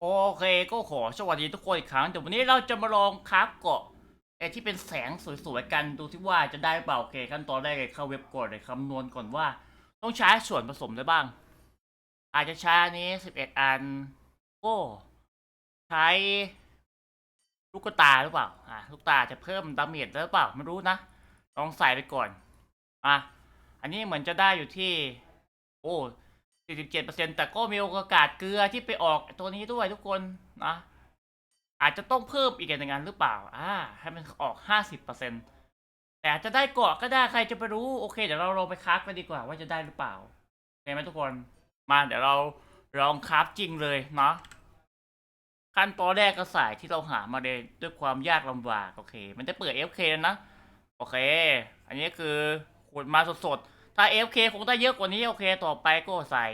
โอเคก็ขอสวัสดีทุกคนอีกครั้งแต่วันนี้เราจะมาลองคราฟเกาะไอที่เป็นแสงสวยๆกันดูที่ว่าจะได้เปล่าโอเคขั้นตอนแรกเลยเข้าเว็บก่อนเลยคำนวณก่อนว่า ต้องใช้ส่วนผสมได้บ้าง อาจจะใช้อนี้สิบเอ็ดอันโอใช้ลูกตาหรือเปล่าอ่าลูกตาจะเพิ่มดาเมจหรือเปล่าไม่รู้นะลองใส่ไปก่อนอะอันนี้เหมือนจะได้อยู่ที่ โอ้ 47%แต่ก็มีโอกาสเกลือที่ไปออกตัวนี้ด้วยทุกคนนะ อาจจะต้องเพิ่มอีกอย่างนั้นหรือเปล่า อ่า ให้มันออก 50%แต่อาจจะได้เกาะก็ได้ใครจะไปรู้ โอเค เดี๋ยวเราลองไปคราฟกันดีกว่าว่าจะได้หรือเปล่าโอเคไหมทุกคน มาเดี๋ยวเราลองคราฟจริงเลยเนาะขั้นตอนแรกก็ใส่ที่เราหามาเลยด้วยความยากลำบากโอเค มันจะเปิด FK นะ โอเค อันนี้คือขุดมาสดๆ ถ้า FK คงได้เยอะกว่านี้โอเคต่อไปก็ใส่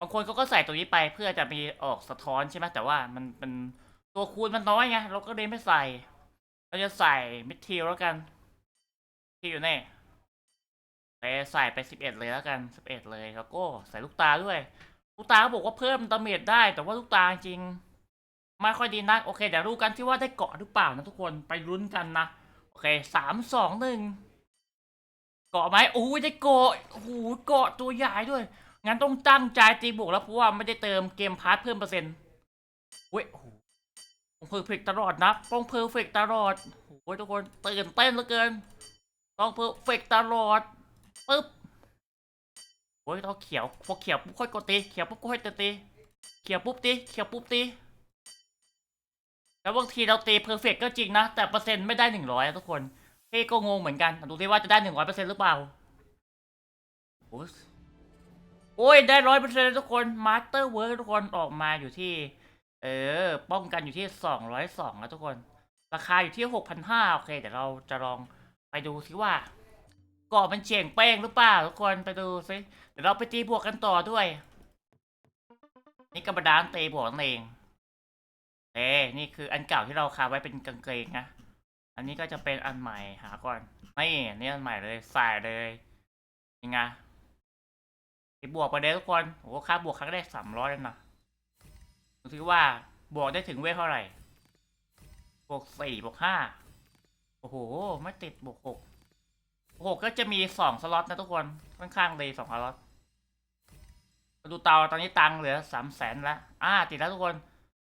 บางคนเขาก็ใส่ตัวนี้ไปเพื่อจะมีออกสะท้อนใช่ไหมแต่ว่ามันเป็นตัวคูณมันน้อยไงเราก็เลยไม่ใส่ เราจะใส่มิดทีแล้วกันที่อยู่นี่ไปใส่ไปสิบเอ็ดเลยแล้วกันสิบเอ็ดเลยแล้วก็ใส่ลูกตาด้วย ลูกตาก็บอกว่าเพิ่มดาเมจได้ แต่ว่าลูกตาจริงไม่ค่อยดีนักโอเคเดี๋ยวรู้กันที่ว่าได้เกาะหรือเปล่านะทุกคนไปลุ้นกันนะโอเคสามสองหนึ่ง กาะไหมโอ้ยได้เกาะโอ้โหเกาะตัวใหญ่ด้วย งั้นต้องตั้งใจตีบวกแล้วเพราะว่าไม่ได้เติมเกมพาร์ทเพิ่มเปอร์เซ็นต์เว้ยโอ้โหต้องเพอร์เฟกตลอดนะ ต้องเพอร์เฟกตลอดโอ้ยทุกคนตื่นเต้นเหลือเกิน ต้องเพอร์เฟกตลอดปึ๊บโอ้ยต้องเขียวพอเขียวปุ๊บค่อยกดตีเขียวปุ๊บค่อยตีเขียวปุ๊บตีเขียวปุ๊บตีแล้วบางทีเราตีเพอร์เฟกก็จริงนะ แต่เปอร์เซ็นต์ไม่ได้หนึ่งร้อยทุกคน พี่ก็งงเหมือนกันดูที่ว่าจะได้หนึ่งร้อยเปอร์เซ็นต์หรือเปล่า โอ้ยโอ้ยได้ร้อยเปอร์เซ็นต์ทุกคน มาสเตอร์เวิร์ทุกคนออกมาอยู่ที่ เออ ป้องกันอยู่ที่สองร้อยสองนะทุกคน ราคาอยู่ที่หกพันห้าโอเค เดี๋ยวเราจะลองไปดูซิว่ากาะมันเฉียงเป้งหรือเปล่าทุกคนไปดูซิเดี๋ยวเราไปตีบวกกันต่อด้วย นี่กระดานตีบวกนั่นเองเอ้นี่คืออันเก่าที่เราคาไว้เป็นกางเกงนะ อันนี้ก็จะเป็นอันใหม่หาก่อนนี่นี่อันใหม่เลยใส่เลยยังไงไปบวกไปเลยทุกคนโอ้ค่าบวกครั้งแรกสามร้อยเลยนะดูสิว่าบวกได้ถึงเวทเท่าไหร่บวกสี่บวกห้าโอ้โห ไม่ติดบวกหกหกก็จะมีสองสล็อตนะทุกคนค่อนข้างเลยสองสล็อตดูเตาตอนนี้ตังเหลือสามแสนละอ่าติดแล้วทุกคน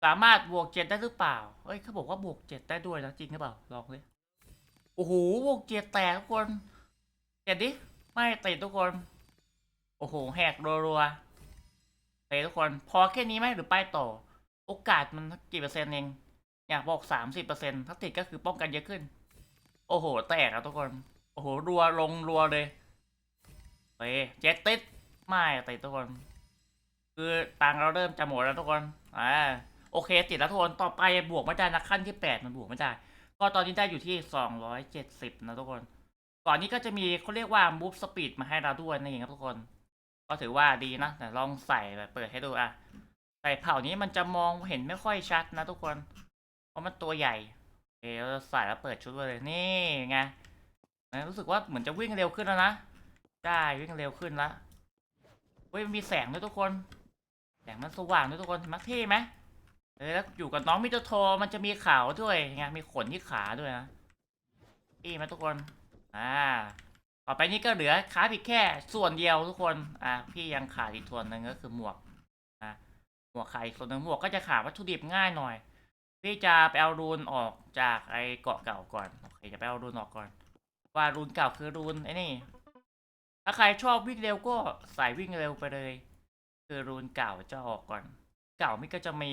สามารถบวกเจ็ดได้หรือเปล่าเฮ้ยเขาบอกว่าบวกเจ็ดได้ด้วยนะจริงหรือเปล่า ลองเลยโอ้โห บวกเจ็ดแตกทุกคน เจ็ดดิ ไม่ติดทุกคน โอ้โห แหกรัวๆเตะทุกคน พอแค่นี้ไหมหรือไปต่อ โอกาสมันกี่เปอร์เซ็นต์เอง อยากบอกสามสิบเปอร์เซ็นต์ถ้าติดก็คือป้องกันเยอะขึ้น โอ้โห แตกแล้วทุกคน โอ้โห รัวลงรัวเลยเฮ้เจ็ดติด ไม่ติดทุกคน คือตังเราเริ่มจะหมดแล้วทุกคน อ่า โอเค ติดแล้วทุกคนต่อไปบวกไม่ได้นะขั้นที่แปดมันบวกไม่ได้ ก็ตอนนี้ได้อยู่ที่สองร้อยเจ็ดสิบนะทุกคน ก่อนนี้ก็จะมีเขาเรียกว่า move speed มาให้เราด้วยนั่นเองครับทุกคน ก็ถือว่าดีนะแต่ลองใส่แบบเปิดให้ดูอะใส่เผ่านี้มันจะมองเห็นไม่ค่อยชัดนะทุกคน เพราะมันตัวใหญ่โอเคเราจะใส่แล้วเปิดชุดเลยนี่ไงรู้สึกว่าเหมือนจะวิ่งเร็วขึ้นแล้วนะได้วิ่งเร็วขึ้นละเฮ้ยมันมีแสงด้วยทุกคนแสงมันสว่างด้วยทุกคนมักเท่ไหม แล้วอยู่กับน้องมิโตโทมันจะมีขาวด้วยไงมีขนที่ขาด้วยนะอีมาทุกคน อ่า ต่อไปนี้ก็เหลือขาอีกแค่ส่วนเดียวทุกคน อ่า พี่ยังขาดอีกส่วนหนึ่งก็คือหมวก อ่า หมวกขาดอีกส่วนหนึ่งหมวกก็จะขาดวัตถุดิบง่ายหน่อย พี่จะไปเอารูนออกจากไอ้เกาะเก่าก่อน โอเค จะไปเอารูนออกก่อน ว่ารูนเก่าคือรูนไอ้นี่ ถ้าใครชอบวิ่งเร็วก็ใส่วิ่งเร็วไปเลย คือรูนเก่าจะออกก่อน เก่ามิก็จะมี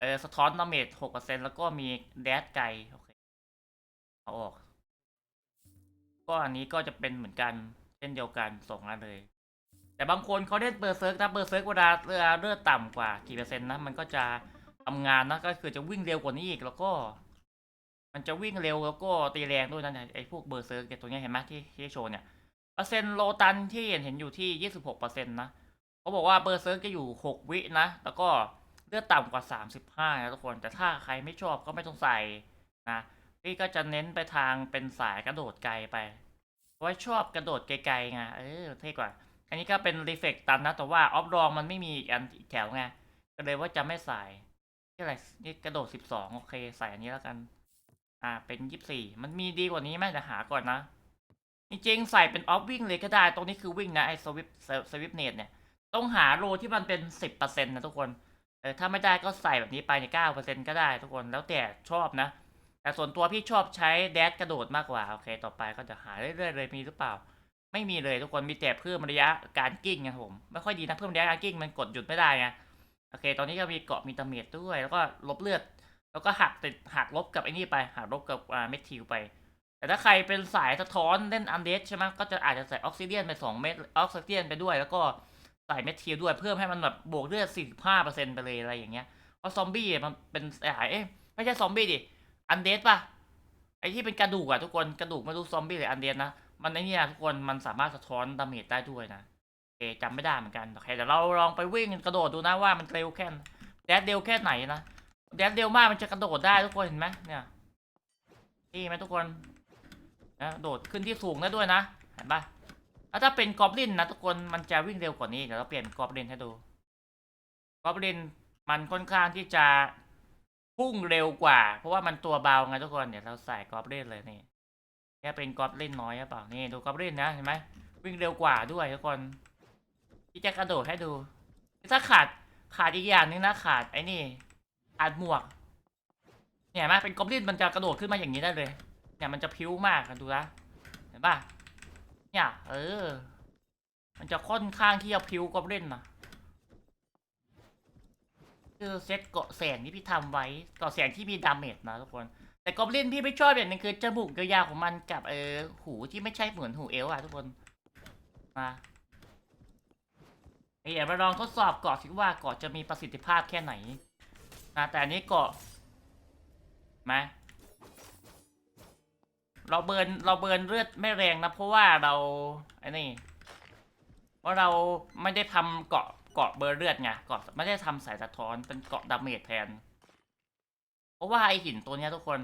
เออสะท้อนดาเมจหกเปอร์เซ็นแล้วก็มีแดดไกลโอเคเอาออก ก็อันนี้ก็จะเป็นเหมือนกัน เช่นเดียวกันส่งอันเลย แต่บางคนเขาเล่นเบอร์เซิร์กนะเบอร์เซิร์กเวลาเรือเลือดต่ำกว่ากี่เปอร์เซ็นต์นะมันก็จะทำงานนะก็คือจะวิ่งเร็วกว่านี้อีกแล้วก็ มันจะวิ่งเร็วแล้วก็ตีแรงด้วยนะไอ้พวกเบอร์เซิร์กเนี่ยตัวเนี้ยเห็นไหมที่ที่โชว์เนี่ยเปอร์เซ็นต์โลตันที่เห็นเห็นอยู่ที่ยี่สิบหกเปอร์เซ็นต์นะเขาบอกว่าเบอร์เซิร์กจะอยู่หกวินะแล้วก็ เลือดต่ำกว่า 35 นะทุกคน แต่ถ้าใครไม่ชอบก็ไม่ต้องใส่นะ พี่ก็จะเน้นไปทางเป็นสายกระโดดไกลไปว่าชอบกระโดดไกลๆไง เออเท่กว่า อันนี้ก็เป็นรีเฟกตันนะ แต่ว่าออฟรองมันไม่มีอีกอันอีกแถวไง ก็เลยว่าจะไม่ใส่นี่อะไรนี่กระโดดสิบสองโอเค ใส่อันนี้แล้วกัน อ่า เป็นยี่สี่มันมีดีกว่านี้ไหมแต่หาก่อนนะ จริงๆใส่เป็นออฟวิ่งเลยก็ได้ ตรงนี้คือวิ่งนะไอ้สวิปสวิปเนตเนี่ย ต้องหาโลที่มันเป็นสิบเปอร์เซ็นต์นะทุกคน เออถ้าไม่ได้ก็ใส่แบบนี้ไปในเก้าเปอร์เซ็นต์ก็ได้ทุกคนแล้วแต่ชอบนะ แต่ส่วนตัวพี่ชอบใช้แดดกระโดดมากกว่า โอเค ต่อไปก็จะหาเรื่อยๆเลยมีหรือเปล่า ไม่มีเลยทุกคนมีแต่เพิ่มระยะการกิ้งนะผม ไม่ค่อยดีนะเพิ่มระยะการกิ้งมันกดหยุดไม่ได้ไงโอเค ตอนนี้ก็มีเกาะมีตะเมดด้วย แล้วก็ลบเลือด แล้วก็หักติดหักลบกับไอ้นี่ไปหักลบกับอ่าเมทิลไป แต่ถ้าใครเป็นสายสะท้อนเล่นอันเดสใช่ไหมก็จะอาจจะใส่ออกซิเดียนไปสองเม็ดออกซิเดียนไปด้วยแล้วก็ ใส่เมทิลด้วยเพิ่มให้มันแบบบวกเลือด45%ไปเลยอะไรอย่างเงี้ย เพราะซอมบี้มันเป็นสายเอ๊ะไม่ใช่ซอมบี้ดิ อันเดสป่ะ ไอที่เป็นกระดูกอะทุกคน กระดูกไม่รู้ซอมบี้หรืออันเดสนะ มันไอเนี่ยทุกคน มันสามารถสะท้อนดาเมจได้ด้วยนะโอจำไม่ได้เหมือนกัน โอเคเดี๋ยวเราลองไปวิ่งกระโดดดูนะว่ามันเร็วแค่ไหนแดดเร็วแค่ไหนนะ แดดเร็วมากมันจะกระโดดได้ทุกคนเห็นไหมเนี่ยนี่ไหมทุกคนนะโดดขึ้นที่สูงได้ด้วยนะ เห็นปะ แล้วถ้าเป็นกอบลินนะทุกคนมันจะวิ่งเร็วกว่านี้เดี๋ยวเราเปลี่ยนกอบลินให้ดูกอบลินมันค่อนข้างที่จะพุ่งเร็วกว่า เพราะว่ามันตัวเบาไงทุกคนเดี๋ยวเราใส่กอบลินเลยนี่แค่เป็นกอบลินน้อยหรือเปล่านี่ดูกอบลินนะเห็นไหมวิ่งเร็วกว่าด้วยทุกคนที่จะกระโดดให้ดูถ้าขาดขาดอีกอย่างนึงนะขาดไอ้นี่ขาดหมวก เนี่ยเห็นไหมเป็นกอบลินมันจะกระโดดขึ้นมาอย่างนี้ได้เลย เนี่ยมันจะพิ้วมากอะดูนะเห็นป่ะ เนี่ย เออ มันจะค่อนข้างที่จะพิ้วกอบเลินนะคือเซตเกาะแสงที่พี่ทำไว้เกาะแสงที่มีดาเมจนะทุกคน แต่กอบลินพี่ไม่ชอบอย่างหนึงคือจมูกยาวๆของมันกับเออหูที่ไม่ใช่เหมือนหูเอลอะทุกคน มาเดี๋ยวมาลองทดสอบเกาะสิว่าเกาะจะมีประสิทธิภาพแค่ไหนนะแต่อันนี้เกาะมา เราเบิร์นเราเบิร์นเลือดไม่แรงนะ เพราะว่าเราไอ้นี่เพราเราไม่ได้ทำเกาะเกาะเบิร์นเลือดไงเกาะไม่ได้ทำสายสะท้อนเป็นเกาะดาเมจแทน เพราะว่าไอหินตัวนี้ทุกคน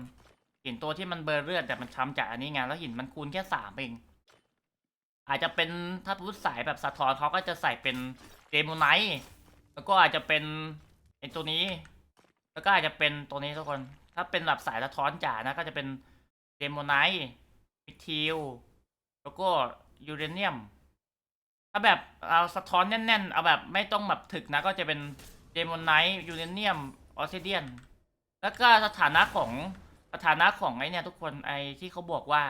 หินตัวที่มันเบิร์นเลือดแต่มันทำจากอันนี้ไงแล้วหินมันคูณแค่สามเองอาจจะเป็นถ้าพูดสายแบบสะท้อนเขาก็จะใส่เป็นเดโมไนท์แล้วก็อาจจะเป็นไอตัวนี้ แล้วก็อาจจะเป็นตัวนี้ทุกคน ถ้าเป็นแบบสายสะท้อนจ๋านะก็จะเป็น เดโมไนท์มิทิลแล้วก็ยูเรเนียม ถ้าแบบเอาสะท้อนแน่นๆ เอาแบบไม่ต้องแบบถึกนะก็จะเป็นเดโมไนท์ยูเรเนียมออสซิเดียน แล้วก็สถานะของสถานะของไอเนี่ยทุกคนไอที่เขาบอกว่า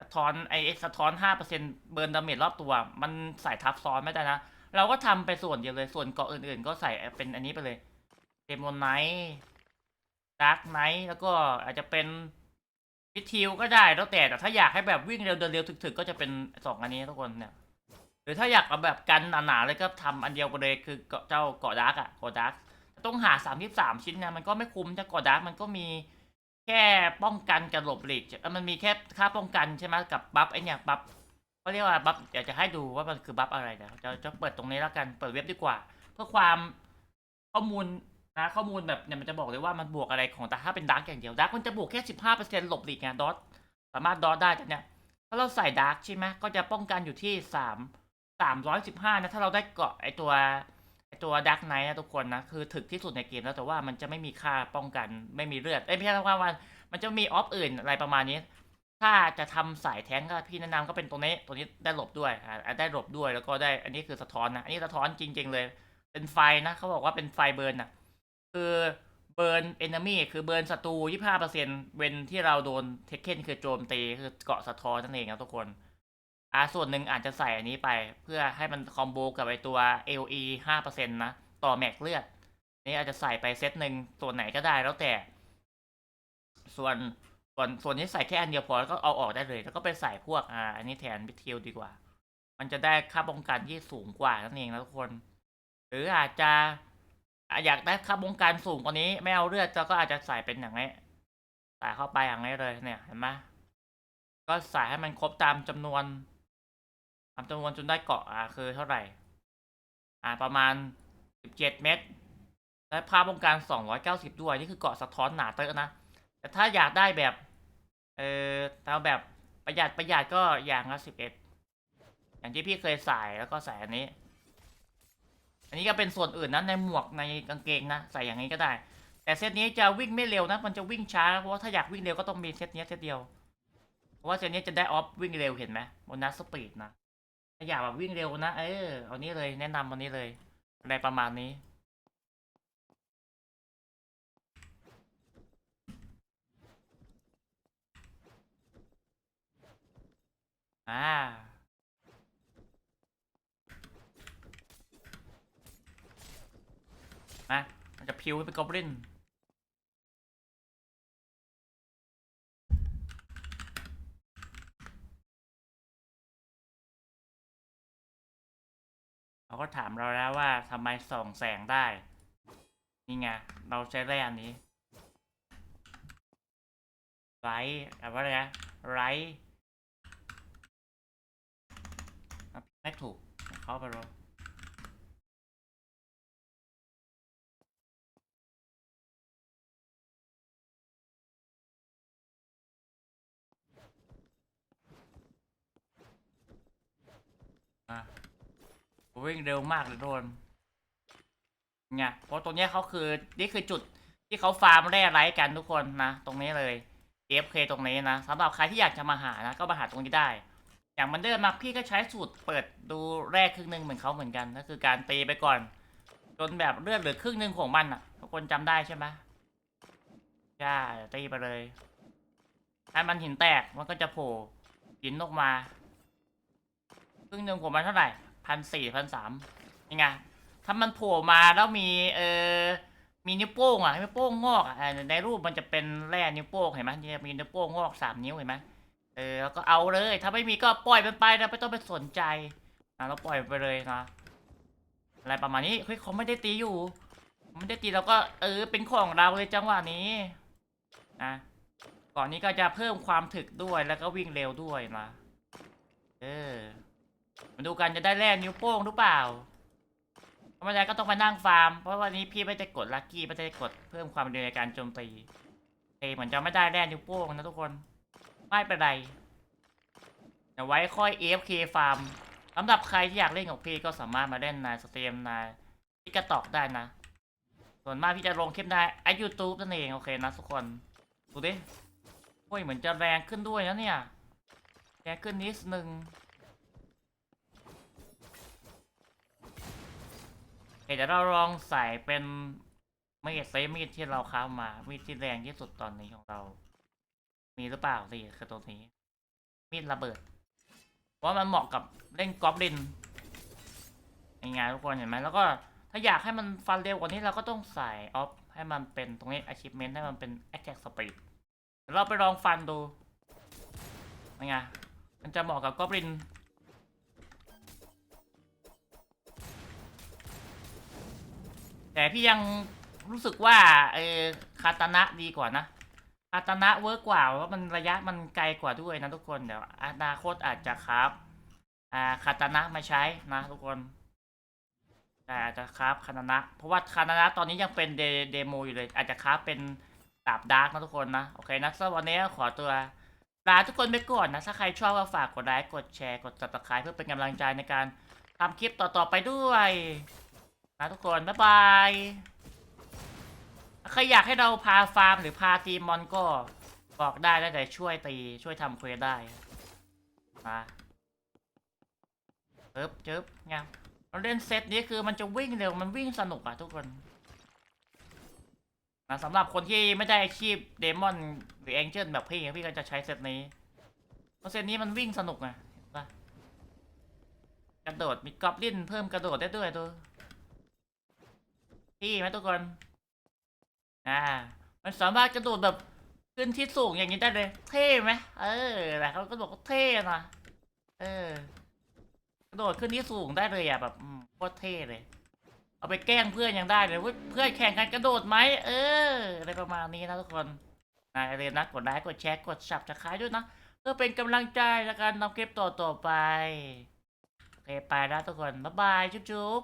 สะท้อนไอสะท้อนห้าเปอร์เซ็นเบิร์นดาเมจรอบตัว มันใส่ทับซ้อนไม่ได้นะ เราก็ทำไปส่วนเดียวเลยส่วนเกาะอื่นๆ ก็ใส่เป็นอันนี้ไปเลยเดโมไนท์ดาร์กไนท์แล้วก็อาจจะเป็น พิทิวก็ได้แล้วแต่แต่ถ้าอยากให้แบบวิ่งเร็วเดินเร็วถึกๆก็จะเป็นสองอันนี้ทุกคนเนี่ยหรือถ้าอยากเอาแบบกันหนาๆเลยก็ทำอันเดียวกันเลยคือเกาะเจ้าเกาะดาร์กอะเกาะดาร์กต้องหาสามที่สามชิ้นนะมันก็ไม่คุ้มจะเกาะดาร์กมันก็มีแค่ป้องกันกับหลบหลีกออมันมีแค่ค่าป้องกันใช่ไหมกับบัฟไอเนี่ยบัฟเขาเรียกว่าบัฟอยากจะให้ดูว่ามันคือบัฟอะไรนะจะจะเปิดตรงนี้แล้วกันเปิดเว็บดีกว่า เพื่อความข้อมูล นะข้อมูลแบบเนี่ยมันจะบอกเลยว่ามันบวกอะไรของแต่ถ้าเป็นดาร์กอย่างเดียวดาร์กมันจะบวกแค่สิบห้าเปอร์เซ็นต์หลบหลีกไงดอทสามารถดอทได้แต่เนี่ยถ้าเราใส่ดาร์กใช่ไหมก็จะป้องกันอยู่ที่สามสามร้อยสิบห้านะถ้าเราได้เกาะไอตัวไอตัวดักไนท์นะทุกคนนะคือถึกที่สุดในเกมแล้วแต่ว่ามันจะไม่มีค่าป้องกันไม่มีเลือดเอ้ยไม่ใช่ว่าวันมันจะมีออฟอื่นอะไรประมาณนี้ ถ้าจะทำสายแท้งก็พี่แนะนำก็เป็นตัวนี้ตัวนี้ได้หลบด้วยอ่าได้หลบด้วยแล้วก็ได้อันนี้คือสะท้อนนะอันนี้สะท้อนจริง ๆ เลย เป็นไฟนะเขาบอกว่าเป็นไฟเบิร์นอะ คือเบิร์นเอนมี่คือเบิร์นศัตรู25%เว้นที่เราโดนเทคเคนคือโจมตีคือเกาะสะท้อนนั่นเองครับทุกคน อ่าส่วนหนึ่งอาจจะใส่อันนี้ไป เพื่อให้มันคอมโบกับไอตัว LE 5%นะ ต่อแม็กเลือด นี่อาจจะใส่ไปเซตหนึ่งส่วนไหนก็ได้แล้วแต่ ส่วนส่วนส่วนนี้ใส่แค่อันเดียวพอแล้วก็เอาออกได้เลย แล้วก็ไปใส่พวกอ่าอันนี้แทนพิทิลดีกว่า มันจะได้ค่าป้องกันที่สูงกว่านั่นเองนะทุกคน หรืออาจจะ อยากได้ค่าป้องกันสูงกว่านี้ ไม่เอาเลือดเราก็อาจจะใส่เป็นอย่างนี้ใส่เข้าไปอย่างนี้เลยเนี่ยเห็นไหมก็ใส่ให้มันครบตามจำนวนตามจำนวนจนได้เกาะอ่าคือเท่าไหร่ อ่าประมาณสิบเจ็ดเมตรและภาพป้องกัน290ด้วยนี่คือเกาะสะท้อนหนาเตอะนะ แต่ถ้าอยากได้แบบเออเอาแบบประหยัดประหยัดก็อย่างละ11อย่างที่พี่เคยใส่แล้วก็ใส่อันนี้ อันนี้ก็เป็นส่วนอื่นนะในหมวกในกางเกงนะใส่อย่างนี้ก็ได้ แต่เซตนี้จะวิ่งไม่เร็วนะ มันจะวิ่งช้าเพราะว่าถ้าอยากวิ่งเร็วก็ต้องมีเซตนี้เซตเดียว เพราะว่าเซตนี้จะได้ออฟวิ่งเร็วเห็นไหมบนนัสปีดนะถ้าอยากแบบวิ่งเร็วนะเออเอานี้เลยแนะนำอันนี้เลยอะไรประมาณนี้อ่า นะมันจะพิวให้เป็นกอบลินเราก็ถามเราแล้วว่าทำไมส่องแสงได้ นี่ไง เราใช้แร่อันนี้ไรอะไรวะอะไรนะไรอะไม่ถูกเข้าไปเล วิ่งเร็วมากเลยโดนไงเพราะตรงนี้เขาคือนี่คือจุดที่เขาฟาร์มแร่ไร้กันทุกคนนะ ตรงนี้เลย AFK ตรงนี้นะสำหรับใครที่อยากจะมาหานะ ก็มาหาตรงนี้ได้ อย่างมันเดินมาพี่ก็ใช้สูตรเปิดดูแร่ครึ่งหนึ่งเหมือนเขาเหมือนกันก็คือการตีไปก่อน จนแบบเลือดเหลือครึ่งหนึ่งของมันอะทุกคนจำได้ใช่ไหมใช่ตีไปเลยถ้ามันหินแตกมันก็จะโผล่หินออกมาครึ่งหนึ่งผมมาเท่าไหร่ พันสี่พันสามยังไงถ้ามันโผล่มาแล้วมีเออมีนิ้วโป้งอะนิ้วโป้งงอกอะในรูปมันจะเป็นแร่นิ้วโป้งเห็นไหมเนี่ยมีนิ้วโป้งงอกสามนิ้วเห็นไหมเออแล้วก็เอาเลย ถ้าไม่มีก็ปล่อยมันไปนะไม่ต้องไปสนใจนะเราปล่อยไปเลยนะอะไรประมาณนี้เฮ้ยเขาไม่ได้ตีอยู่ ไม่ได้ตีเราก็เออเป็นของเราเลยจังหวะนี้นะก่อนนี้ก็จะเพิ่มความถึกด้วยแล้วก็วิ่งเร็วด้วยนะเออ มาดูกันจะได้แร่นิ้วโป้งหรือเปล่าธรรมดาก็ต้องมานั่งฟาร์ม เพราะวันนี้พี่ไม่ได้กดลัคกี้ไม่ได้กดเพิ่มความเร็วในการโจมตีเอเหมือนจะไม่ได้แร่นิ้วโป้งนะทุกคน ไม่เป็นไรเดี๋ยวไว้ค่อย AFK ฟาร์มสำหรับใครที่อยากเล่นกับพี่ก็สามารถมาเล่นในสตรีมในที่กระตอกได้นะ ส่วนมากพี่จะลงคลิปในไอยูทูบนั่นเองโอเคนะทุกคนดูดิโอ้ยเหมือนจะแรงขึ้นด้วยนะเนี่ยแรงขึ้นนิดนึง เดี๋ยวเราลองใส่เป็นมีดเซมีดที่เราค้ามา มีดที่แรงที่สุดตอนนี้ของเรา มีหรือเปล่าสิคือตัวนี้ มีดระเบิด เพราะมันเหมาะกับเล่นกอบลินยังไงทุกคนเห็นไหมแล้วก็ถ้าอยากให้มันฟันเร็วกว่านี้เราก็ต้องใส่ออฟให้มันเป็นตรงนี้ achievement ให้มันเป็น attack speed เดี๋ยวเราไปลองฟันดูยังไงมันจะเหมาะกับกอบลิน แต่พี่ยังรู้สึกว่าเออคาตานะดีกว่านะคาตานะเวิร์กกว่าเพราะมันระยะมันไกลกว่าด้วยนะทุกคนเดี๋ยวอนาคตอาจจะครับอ่าคาตานะมาใช้นะทุกคนแต่อาจจะครับคาตานะ เพราะว่าคาตานะตอนนี้ยังเป็นเดเดโมอยู่เลย อาจจะครับเป็นดาบดาร์กนะทุกคนนะโอเคนะสำหรับวันนี้ขอตัวลาทุกคนไปก่อนนะ ถ้าใครชอบก็ฝากกดไลค์กดแชร์กด subscribe เพื่อเป็นกำลังใจในการทำคลิปต่อๆไปด้วย นะทุกคน บ๊ายบาย ใครอยากให้เราพาฟาร์มหรือพาทีมมอนก็บอกได้แล้วแต่ช่วยตี ช่วยทำเควสได้ มาเจิบเจิบไงเราเล่นเซตนี้คือมันจะวิ่งเร็ว มันวิ่งสนุกอะทุกคนนะสำหรับคนที่ไม่ได้อาชีพเดมอนหรือแองเจิลแบบพี่พี่ก็จะใช้เซตนี้ เพราะเซตนี้มันวิ่งสนุกไงเห็นปะกระโดดมีกอบลินเพิ่มกระโดดได้ด้วยตัว พี่ไหมทุกคน อ่า มันสามารถกระโดดแบบขึ้นที่สูงอย่างนี้ได้เลย เท่ไหมเออแต่เขาก็บอกว่าเท่นะเออ กระโดดขึ้นที่สูงได้เลยอะแบบโคตรเท่เลย เอาไปแกล้งเพื่อนยังได้เลยเพื่อนแข่งกันกระโดดไหมเอออะไรประมาณนี้นะทุกคนนะอย่าลืมนะกดไลค์กดแชร์กดสับสไครต์ด้วยนะเพื่อเป็นกำลังใจในการทำคลิปต่อๆไปโอเคไปแล้วทุกคนบ๊ายบายจุ๊บ